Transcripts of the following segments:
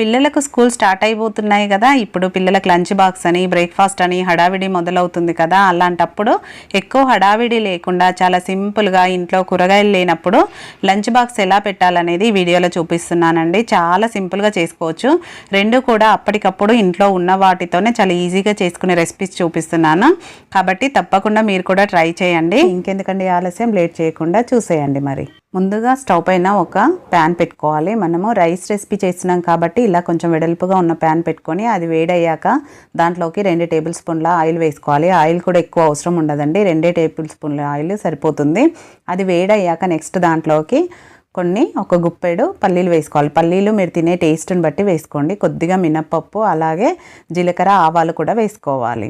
పిల్లలకు school start అయిపోతున్నాయి కదా ఇప్పుడు పిల్లలకు లంచ్ బాక్స్ అని బ్రేక్ఫాస్ట్ అని హడావిడి మొదలవుతుంది కదా అలాంటప్పుడు ఎక్కువ హడావిడి లేకుండా చాలా సింపుల్గా ఇంట్లో కూరగాయలు లేనప్పుడు లంచ్ బాక్స్ ఎలా పెట్టాలనేది వీడియోలో చూపిస్తున్నానండి. చాలా సింపుల్గా చేసుకోవచ్చు. రెండు కూడా అప్పటికప్పుడు ఇంట్లో ఉన్న వాటితోనే చాలా ఈజీగా చేసుకునే రెసిపీస్ చూపిస్తున్నాను. కాబట్టి తప్పకుండా మీరు కూడా ట్రై చేయండి. ఇంకెందుకండి ఆలస్యం లేట్ చేయకుండా చూసేయండి మరి. ముందుగా స్టవ్ పైన ఒక ప్యాన్ పెట్టుకోవాలి. మనము రైస్ రెసిపీ చేస్తున్నాం కాబట్టి ఇలా కొంచెం వెడల్పుగా ఉన్న ప్యాన్ పెట్టుకొని అది వేడయ్యాక దాంట్లోకి రెండు టేబుల్ స్పూన్ల ఆయిల్ వేసుకోవాలి. ఆయిల్ కూడా ఎక్కువ అవసరం ఉండదండి. రెండే టేబుల్ స్పూన్ల ఆయిల్ సరిపోతుంది. అది వేడయ్యాక నెక్స్ట్ దాంట్లోకి కొన్ని ఒక గుప్పెడు పల్లీలు వేసుకోవాలి. పల్లీలు మీరు తినే టేస్ట్ని బట్టి వేసుకోండి. కొద్దిగా మినప్పప్పు అలాగే జీలకర్ర ఆవాలు కూడా వేసుకోవాలి.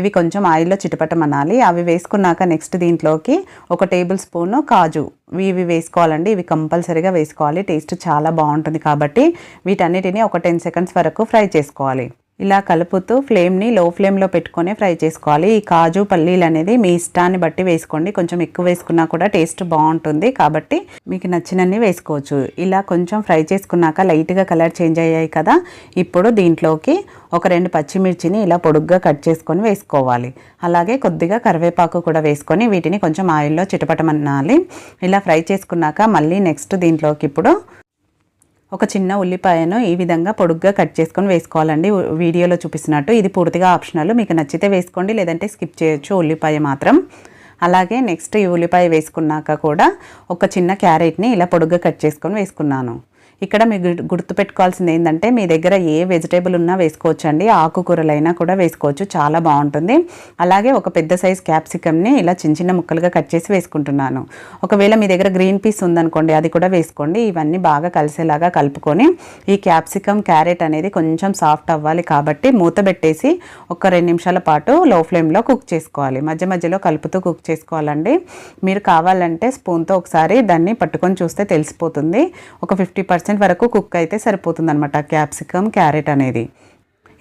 ఇవి కొంచెం ఆయిల్లో చిటపటమనాలి. అవి వేసుకున్నాక నెక్స్ట్ దీంట్లోకి ఒక టేబుల్ స్పూను కాజు. ఇవి వేసుకోవాలండి. ఇవి కంపల్సరీగా వేసుకోవాలి. టేస్ట్ చాలా బాగుంటుంది కాబట్టి వీటన్నిటిని ఒక టెన్ సెకండ్స్ వరకు ఫ్రై చేసుకోవాలి. ఇలా కలుపుతూ ఫ్లేమ్ని లో ఫ్లేమ్లో పెట్టుకొని ఫ్రై చేసుకోవాలి. ఈ కాజు పల్లీలు అనేది మీ ఇష్టాన్ని బట్టి వేసుకోండి. కొంచెం ఎక్కువ వేసుకున్నా కూడా టేస్ట్ బాగుంటుంది. కాబట్టి మీకు నచ్చినన్ని వేసుకోవచ్చు. ఇలా కొంచెం ఫ్రై చేసుకున్నాక లైట్గా కలర్ చేంజ్ అయ్యాయి కదా ఇప్పుడు దీంట్లోకి ఒక రెండు పచ్చిమిర్చిని ఇలా పొడుగ్గా కట్ చేసుకొని వేసుకోవాలి. అలాగే కొద్దిగా కరివేపాకు కూడా వేసుకొని వీటిని కొంచెం ఆయిల్లో చిటపటమనాలి. ఇలా ఫ్రై చేసుకున్నాక మళ్ళీ నెక్స్ట్ దీంట్లోకి ఇప్పుడు ఒక చిన్న ఉల్లిపాయను ఈ విధంగా పొడుగ్గా కట్ చేసుకొని వేసుకోవాలండి. వీడియోలో చూపిస్తున్నట్టు ఇది పూర్తిగా ఆప్షనల్. మీకు నచ్చితే వేసుకోండి లేదంటే స్కిప్ చేయొచ్చు ఉల్లిపాయ మాత్రం. అలాగే నెక్స్ట్ ఈ ఉల్లిపాయ వేసుకున్నాక కూడా ఒక చిన్న క్యారెట్ని ఇలా పొడుగ్గా కట్ చేసుకొని వేసుకున్నాను. ఇక్కడ మీకు గుర్తు- గుర్తుపెట్టుకోవాల్సింది ఏంటంటే మీ దగ్గర ఏ వెజిటేబుల్ ఉన్నా వేసుకోవచ్చండి. ఆకుకూరలైనా కూడా వేసుకోవచ్చు. చాలా బాగుంటుంది. అలాగే ఒక పెద్ద సైజ్ క్యాప్సికమ్ని ఇలా చిన్న చిన్న ముక్కలుగా కట్ చేసి వేసుకుంటున్నాను. ఒకవేళ మీ దగ్గర గ్రీన్ పీస్ ఉందనుకోండి అది కూడా వేసుకోండి. ఇవన్నీ బాగా కలిసేలాగా కలుపుకొని ఈ క్యాప్సికమ్ క్యారెట్ అనేది కొంచెం సాఫ్ట్ అవ్వాలి కాబట్టి మూత పెట్టేసి ఒక రెండు నిమిషాల పాటు లో ఫ్లేమ్లో కుక్ చేసుకోవాలి. మధ్య మధ్యలో కలుపుతూ కుక్ చేసుకోవాలండి. మీరు కావాలంటే స్పూన్తో ఒకసారి దాన్ని పట్టుకొని చూస్తే తెలిసిపోతుంది. ఒక ఫిఫ్టీ పర్సెంట్ వరకు కుక్ అయితే సరిపోతుంది అనమాట క్యాప్సికమ్ క్యారెట్ అనేది.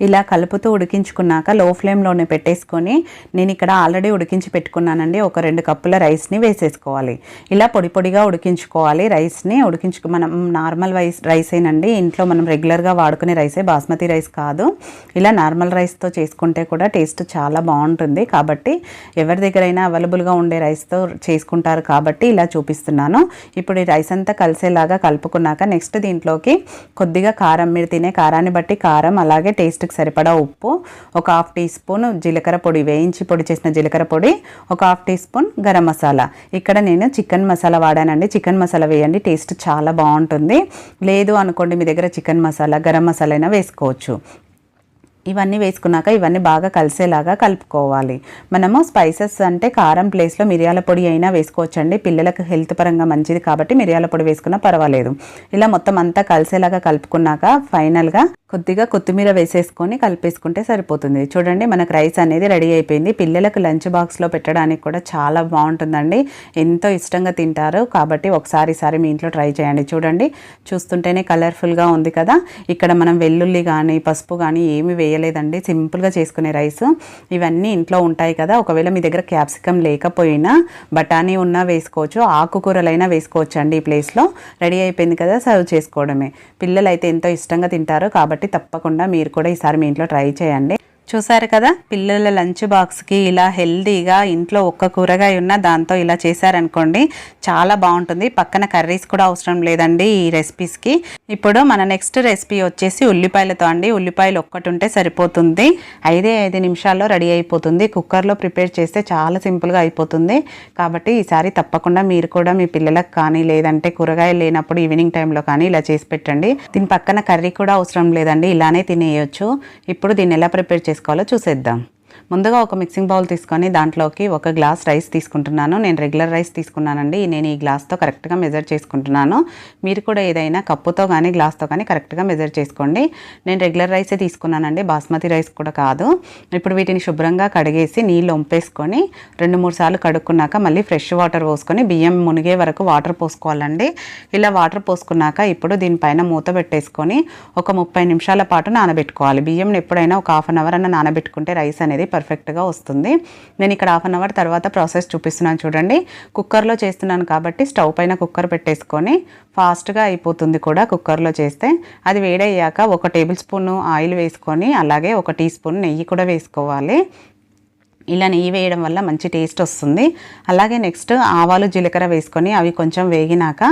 ఇలా కలుపుతూ ఉడికించుకున్నాక లో ఫ్లేమ్లోనే పెట్టేసుకొని నేను ఇక్కడ ఆల్రెడీ ఉడికించి పెట్టుకున్నానండి. ఒక రెండు కప్పుల రైస్ని వేసేసుకోవాలి. ఇలా పొడి పొడిగా ఉడికించుకోవాలి. రైస్ని ఉడికించుకు మనం నార్మల్ రైస్ రైసేనండి ఇంట్లో మనం రెగ్యులర్గా వాడుకునే రైసే బాస్మతి రైస్ కాదు. ఇలా నార్మల్ రైస్తో చేసుకుంటే కూడా టేస్ట్ చాలా బాగుంటుంది. కాబట్టి ఎవరి దగ్గరైనా అవైలబుల్గా ఉండే రైస్తో చేసుకుంటారు కాబట్టి ఇలా చూపిస్తున్నాను. ఇప్పుడు ఈ రైస్ అంతా కలిసేలాగా కలుపుకున్నాక నెక్స్ట్ దీంట్లోకి కొద్దిగా కారం మీరు తినే కారాన్ని బట్టి కారం అలాగే టేస్ట్ టేస్ట్కి సరిపడా ఉప్పు ఒక హాఫ్ టీ స్పూన్ జీలకర్ర పొడి వేయించి పొడి చేసిన జీలకర్ర పొడి ఒక half tea spoon garam masala. ఇక్కడ నేను చికెన్ మసాలా వాడానండి. చికెన్ మసాలా వేయండి టేస్ట్ చాలా బాగుంటుంది. లేదు అనుకోండి మీ దగ్గర చికెన్ మసాలా గరం మసాలా అయినా వేసుకోవచ్చు. ఇవన్నీ వేసుకున్నాక ఇవన్నీ బాగా కలిసేలాగా కలుపుకోవాలి. మనము స్పైసెస్ అంటే కారం ప్లేస్లో మిరియాల పొడి అయినా వేసుకోవచ్చండి. పిల్లలకు హెల్త్ పరంగా మంచిది కాబట్టి మిరియాల పొడి వేసుకున్నా పర్వాలేదు. ఇలా మొత్తం అంతా కలిసేలాగా కలుపుకున్నాక ఫైనల్గా కొద్దిగా కొత్తిమీర వేసేసుకొని కలిపేసుకుంటే సరిపోతుంది. చూడండి మనకు రైస్ అనేది రెడీ అయిపోయింది. పిల్లలకు లంచ్ బాక్స్లో పెట్టడానికి కూడా చాలా బాగుంటుందండి. ఎంతో ఇష్టంగా తింటారు. కాబట్టి ఒకసారి సారి మీ ఇంట్లో ట్రై చేయండి. చూడండి చూస్తుంటేనే కలర్ఫుల్గా ఉంది కదా. ఇక్కడ మనం వెల్లుల్లి కానీ పసుపు కానీ ఏమి వేయలేదండి. సింపుల్గా చేసుకునే రైస్. ఇవన్నీ ఇంట్లో ఉంటాయి కదా. ఒకవేళ మీ దగ్గర క్యాప్సికమ్ లేకపోయినా బఠానీ ఉన్నా వేసుకోవచ్చు. ఆకుకూరలైనా వేసుకోవచ్చు అండి ఈ ప్లేస్లో రెడీ అయిపోయింది కదా సర్వ్ చేసుకోవడమే. పిల్లలు అయితే ఎంతో ఇష్టంగా తింటారు. కాబట్టి తప్పకుండా మీరు కూడా ఈసారి మీ ఇంట్లో ట్రై చేయండి. చూసారు కదా? పిల్లల లంచ్ బాక్స్కి ఇలా హెల్దీగా ఇంట్లో ఒక్క కూరగాయ ఉన్న దాంతో ఇలా చేశారనుకోండి చాలా బాగుంటుంది. పక్కన కర్రీస్ కూడా అవసరం లేదండి ఈ రెసిపీస్కి. ఇప్పుడు మన నెక్స్ట్ రెసిపీ వచ్చేసి ఉల్లిపాయలతో అండి. ఉల్లిపాయలు ఒక్కటి ఉంటే సరిపోతుంది. ఐదే ఐదు నిమిషాల్లో రెడీ అయిపోతుంది. కుక్కర్లో ప్రిపేర్ చేస్తే చాలా సింపుల్గా అయిపోతుంది. కాబట్టి ఈసారి తప్పకుండా మీరు కూడా మీ పిల్లలకు కానీ లేదంటే కూరగాయలు లేనప్పుడు ఈవినింగ్ టైంలో కానీ ఇలా చేసి పెట్టండి. దీని పక్కన కర్రీ కూడా అవసరం లేదండి. ఇలానే తినేయొచ్చు. ఇప్పుడు దీన్ని ఎలా ప్రిపేర్ చేసుకోవాలో చూసేద్దాం. ముందుగా ఒక మిక్సింగ్ బౌల్ తీసుకొని దాంట్లోకి ఒక గ్లాస్ రైస్ తీసుకుంటున్నాను. నేను రెగ్యులర్ రైస్ తీసుకున్నానండి. నేను ఈ గ్లాస్తో కరెక్ట్గా మెజర్ చేసుకుంటున్నాను. మీరు కూడా ఏదైనా కప్పుతో కానీ గ్లాస్తో కానీ కరెక్ట్గా మెజర్ చేసుకోండి. నేను రెగ్యులర్ రైసే తీసుకున్నానండి. బాస్మతి రైస్ కూడా కాదు. ఇప్పుడు వీటిని శుభ్రంగా కడిగేసి నీళ్ళు వంపేసుకొని రెండు మూడు సార్లు కడుక్కున్నాక మళ్ళీ ఫ్రెష్ వాటర్ పోసుకొని బియ్యం మునిగే వరకు వాటర్ పోసుకోవాలండి. ఇలా వాటర్ పోసుకున్నాక ఇప్పుడు దీనిపైన మూత పెట్టేసుకొని ఒక ముప్పై నిమిషాల పాటు నానబెట్టుకోవాలి. బియ్యం ఎప్పుడైనా ఒక హాఫ్ అన్ అవర్ అన్న నానబెట్టుకుంటే రైస్ అనేది పర్ఫెక్ట్గా వస్తుంది. నేను ఇక్కడ హాఫ్ అన్ అవర్ తర్వాత ప్రాసెస్ చూపిస్తున్నాను చూడండి. కుక్కర్లో చేస్తున్నాను కాబట్టి స్టవ్ పైన కుక్కర్ పెట్టేసుకొని ఫాస్ట్గా అయిపోతుంది కూడా కుక్కర్లో చేస్తే. అది వేడయ్యాక ఒక టేబుల్ స్పూన్ ఆయిల్ వేసుకొని అలాగే ఒక టీ స్పూన్ నెయ్యి కూడా వేసుకోవాలి. ఇలా నెయ్యి వేయడం వల్ల మంచి టేస్ట్ వస్తుంది. అలాగే నెక్స్ట్ ఆవాలు జీలకర్ర వేసుకొని అవి కొంచెం వేగినాక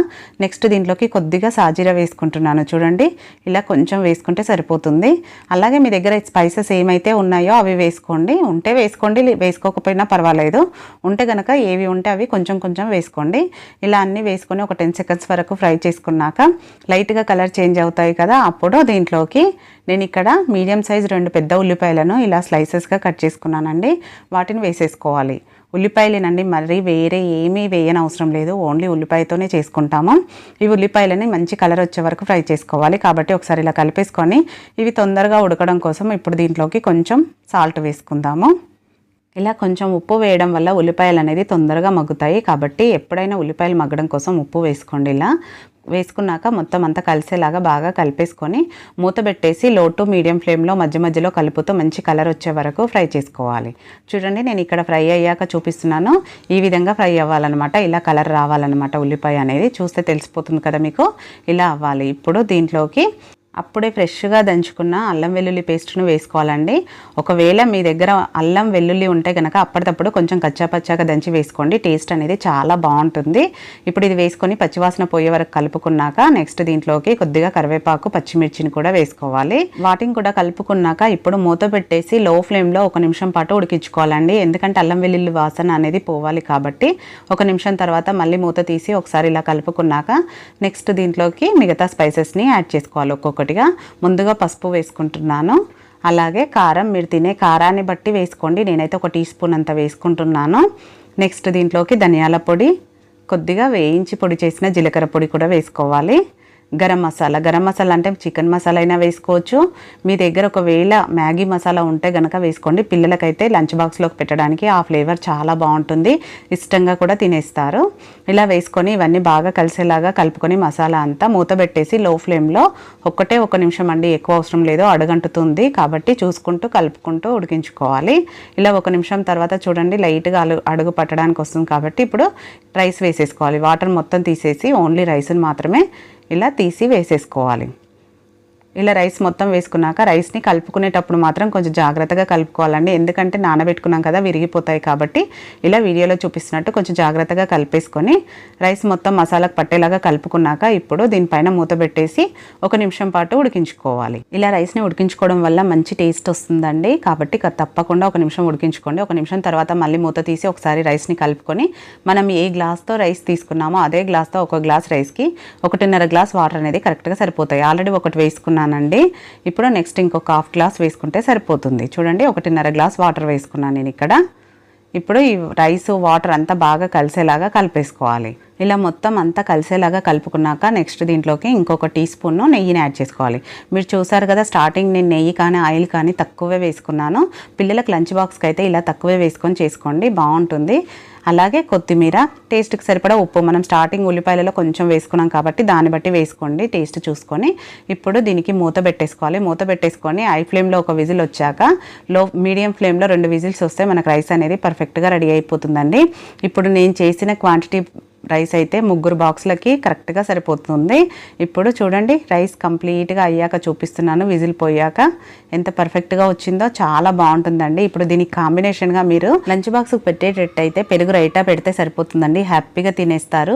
నెక్స్ట్ దీంట్లోకి కొద్దిగా సాజీర వేసుకుంటున్నాను. చూడండి ఇలా కొంచెం వేసుకుంటే సరిపోతుంది. అలాగే మీ దగ్గర స్పైసెస్ ఏమైతే ఉన్నాయో అవి వేసుకోండి. ఉంటే వేసుకోండి వేసుకోకపోయినా పర్వాలేదు. ఉంటే కనుక ఏవి ఉంటే అవి కొంచెం కొంచెం వేసుకోండి. ఇలా అన్నీ వేసుకొని ఒక టెన్ సెకండ్స్ వరకు ఫ్రై చేసుకున్నాక లైట్గా కలర్ చేంజ్ అవుతాయి కదా అప్పుడు దీంట్లోకి నేను ఇక్కడ మీడియం సైజ్ రెండు పెద్ద ఉల్లిపాయలను ఇలా స్లైసెస్గా కట్ చేసుకున్నానండి. వాటిని వేసేసుకోవాలి. ఉల్లిపాయలేనండి మరీ వేరే ఏమీ వేయని అవసరం లేదు. ఓన్లీ ఉల్లిపాయతోనే చేసుకుంటాము. ఈ ఉల్లిపాయలని మంచి కలర్ వచ్చే వరకు ఫ్రై చేసుకోవాలి. కాబట్టి ఒకసారి ఇలా కలిపేసుకొని ఇవి తొందరగా ఉడకడం కోసం ఇప్పుడు దీంట్లోకి కొంచెం సాల్ట్ వేసుకుందాము. ఇలా కొంచెం ఉప్పు వేయడం వల్ల ఉల్లిపాయలు అనేది తొందరగా మగ్గుతాయి. కాబట్టి ఎప్పుడైనా ఉల్లిపాయలు మగ్గడం కోసం ఉప్పు వేసుకోండి ఇలా. వేసుకున్నాక మొత్తం అంతా కలిసేలాగా బాగా కలిపేసుకొని మూత పెట్టేసి లో టు మీడియం ఫ్లేమ్లో మధ్య మధ్యలో కలుపుతూ మంచి కలర్ వచ్చే వరకు ఫ్రై చేసుకోవాలి. చూడండి నేను ఇక్కడ ఫ్రై అయ్యాక చూపిస్తున్నాను. ఈ విధంగా ఫ్రై అవ్వాలన్నమాట. ఇలా కలర్ రావాలన్నమాట ఉల్లిపాయ అనేది. చూస్తే తెలిసిపోతుంది కదా మీకు? ఇలా అవ్వాలి. ఇప్పుడు దీంట్లోకి అప్పుడే ఫ్రెష్గా దంచుకున్న అల్లం వెల్లుల్లి పేస్ట్ను వేసుకోవాలండి. ఒకవేళ మీ దగ్గర అల్లం వెల్లుల్లి ఉంటే కనుక అప్పటికప్పుడు కొంచెం కచ్చాపచ్చాగా దంచి వేసుకోండి. టేస్ట్ అనేది చాలా బాగుంటుంది. ఇప్పుడు ఇది వేసుకొని పచ్చివాసన పోయే వరకు కలుపుకున్నాక నెక్స్ట్ దీంట్లోకి కొద్దిగా కరివేపాకు పచ్చిమిర్చిని కూడా వేసుకోవాలి. వాటిని కూడా కలుపుకున్నాక ఇప్పుడు మూత పెట్టేసి లో ఫ్లేమ్లో ఒక నిమిషం పాటు ఉడికించుకోవాలండి. ఎందుకంటే అల్లం వెల్లుల్లి వాసన అనేది పోవాలి కాబట్టి ఒక నిమిషం తర్వాత మళ్ళీ మూత తీసి ఒకసారి ఇలా కలుపుకున్నాక నెక్స్ట్ దీంట్లోకి మిగతా స్పైసెస్ని యాడ్ చేసుకోవాలి ఒక్కొక్కటిగా ముందుగా పసుపు వేసుకుంటున్నాను. అలాగే కారం మీరు తినే కారాన్ని బట్టి వేసుకోండి. నేనైతే ఒక టీ స్పూన్ అంత వేసుకుంటున్నాను. నెక్స్ట్ దీంట్లోకి ధనియాల పొడి కొద్దిగా వేయించి పొడి చేసిన జీలకర్ర పొడి కూడా వేసుకోవాలి. గరం మసాలా. గరం మసాలా అంటే చికెన్ మసాలా అయినా వేసుకోవచ్చు. మీ దగ్గర ఒకవేళ మ్యాగీ మసాలా ఉంటే కనుక వేసుకోండి. పిల్లలకైతే లంచ్ బాక్స్లోకి పెట్టడానికి ఆ ఫ్లేవర్ చాలా బాగుంటుంది. ఇష్టంగా కూడా తినేస్తారు. ఇలా వేసుకొని ఇవన్నీ బాగా కలిసేలాగా కలుపుకొని మసాలా అంతా మూత పెట్టేసి లో ఫ్లేమ్లో ఒక్కటే ఒక నిమిషం అండి ఎక్కువ అవసరం లేదు అడగంటుతుంది. కాబట్టి చూసుకుంటూ కలుపుకుంటూ ఉడికించుకోవాలి. ఇలా ఒక నిమిషం తర్వాత చూడండి లైట్గా అడుగు పట్టడానికి వస్తుంది. కాబట్టి ఇప్పుడు రైస్ వేసేసుకోవాలి. వాటర్ మొత్తం తీసేసి ఓన్లీ రైస్ని మాత్రమే ఇలా తీసి వేసేసుకోవాలి. ఇలా రైస్ మొత్తం వేసుకున్నాక రైస్ని కలుపుకునేటప్పుడు మాత్రం కొంచెం జాగ్రత్తగా కలుపుకోవాలండి. ఎందుకంటే నానబెట్టుకున్నాం కదా విరిగిపోతాయి కాబట్టి ఇలా వీడియోలో చూపిస్తున్నట్టు కొంచెం జాగ్రత్తగా కలిపేసుకొని రైస్ మొత్తం మసాలాకు పట్టేలాగా కలుపుకున్నాక ఇప్పుడు దీనిపైన మూత పెట్టేసి ఒక నిమిషం పాటు ఉడికించుకోవాలి. ఇలా రైస్ని ఉడికించుకోవడం వల్ల మంచి టేస్ట్ వస్తుందండి. కాబట్టి తప్పకుండా ఒక నిమిషం ఉడికించుకోండి. ఒక నిమిషం తర్వాత మళ్ళీ మూత తీసి ఒకసారి రైస్ని కలుపుకొని మనం ఏ గ్లాస్తో రైస్ తీసుకున్నామో అదే గ్లాస్తో ఒక గ్లాస్ రైస్కి ఒకటిన్నర గ్లాస్ వాటర్ అనేది కరెక్ట్గా సరిపోతాయి. ఆల్రెడీ ఒకటి వేసుకున్నానండి. ఇప్పుడు నెక్స్ట్ ఇంకొక హాఫ్ గ్లాస్ వేసుకుంటే సరిపోతుంది. చూడండి ఒకటిన్నర గ్లాస్ వాటర్ వేసుకున్నాను నేను ఇక్కడ. ఇప్పుడు ఈ రైస్ వాటర్ అంతా బాగా కలిసేలాగా కలిపేసుకోవాలి. ఇలా మొత్తం అంతా కలిసేలాగా కలుపుకున్నాక నెక్స్ట్ దీంట్లోకి ఇంకొక టీ స్పూన్ నెయ్యిని యాడ్ చేసుకోవాలి. మీరు చూసారు కదా స్టార్టింగ్ నేను నెయ్యి కానీ ఆయిల్ కానీ తక్కువే వేసుకున్నాను. పిల్లలకు లంచ్ బాక్స్కి అయితే ఇలా తక్కువే వేసుకొని చేసుకోండి బాగుంటుంది. అలాగే కొత్తిమీర టేస్ట్కి సరిపడా ఉప్పు. మనం స్టార్టింగ్ ఉల్లిపాయలలో కొంచెం వేసుకున్నాం కాబట్టి దాన్ని బట్టి వేసుకోండి టేస్ట్ చూసుకొని. ఇప్పుడు దీనికి మూత పెట్టేసుకోవాలి. మూత పెట్టేసుకొని హై ఫ్లేమ్లో ఒక విజిల్ వచ్చాక లో మీడియం ఫ్లేమ్లో రెండు విజిల్స్ వస్తే మనకు రైస్ అనేది పర్ఫెక్ట్గా రెడీ అయిపోతుందండి. ఇప్పుడు నేను చేసిన క్వాంటిటీ రైస్ అయితే ముగ్గురు బాక్సులకి కరెక్ట్గా సరిపోతుంది. ఇప్పుడు చూడండి రైస్ కంప్లీట్గా అయ్యాక చూపిస్తున్నాను విజిల్ పోయాక. ఎంత పర్ఫెక్ట్గా వచ్చిందో చాలా బాగుంటుందండి. ఇప్పుడు దీనికి కాంబినేషన్గా మీరు లంచ్ బాక్స్కి పెట్టేటట్టయితే పెరుగు రైటా పెడితే సరిపోతుందండి. హ్యాపీగా తినేస్తారు.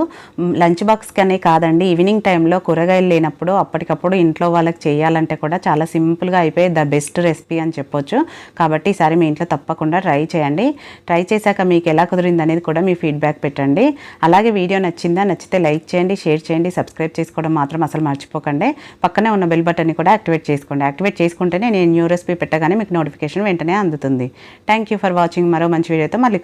లంచ్ బాక్స్కి అనే కాదండి ఈవినింగ్ టైంలో కూరగాయలు లేనప్పుడు అప్పటికప్పుడు ఇంట్లో వాళ్ళకి చేయాలంటే కూడా చాలా సింపుల్గా అయిపోయి ద బెస్ట్ రెసిపీ అని చెప్పొచ్చు. కాబట్టి ఈసారి మీ ఇంట్లో తప్పకుండా ట్రై చేయండి. ట్రై చేశాక మీకు ఎలా కుదిరింది అనేది కూడా మీ ఫీడ్బ్యాక్ పెట్టండి. అలాగే వీడియో నచ్చిందా నచ్చితే లైక్ చేయండి షేర్ చేయండి సబ్స్క్రైబ్ చేసుకోవడం మాత్రం అసలు మర్చిపోకండి. పక్కనే ఉన్న బెల్ బటన్ని కూడా యాక్టివేట్ చేసుకోండి. యాక్టివేట్ చేసుకుంటేనే నేను న్యూ రెసిపీ పెట్టగానే మీకు నోటిఫికేషన్ వెంటనే అందుతుంది. థ్యాంక్ యూ ఫర్ వాచింగ్ మరో మంచి వీడియోతో మళ్ళీ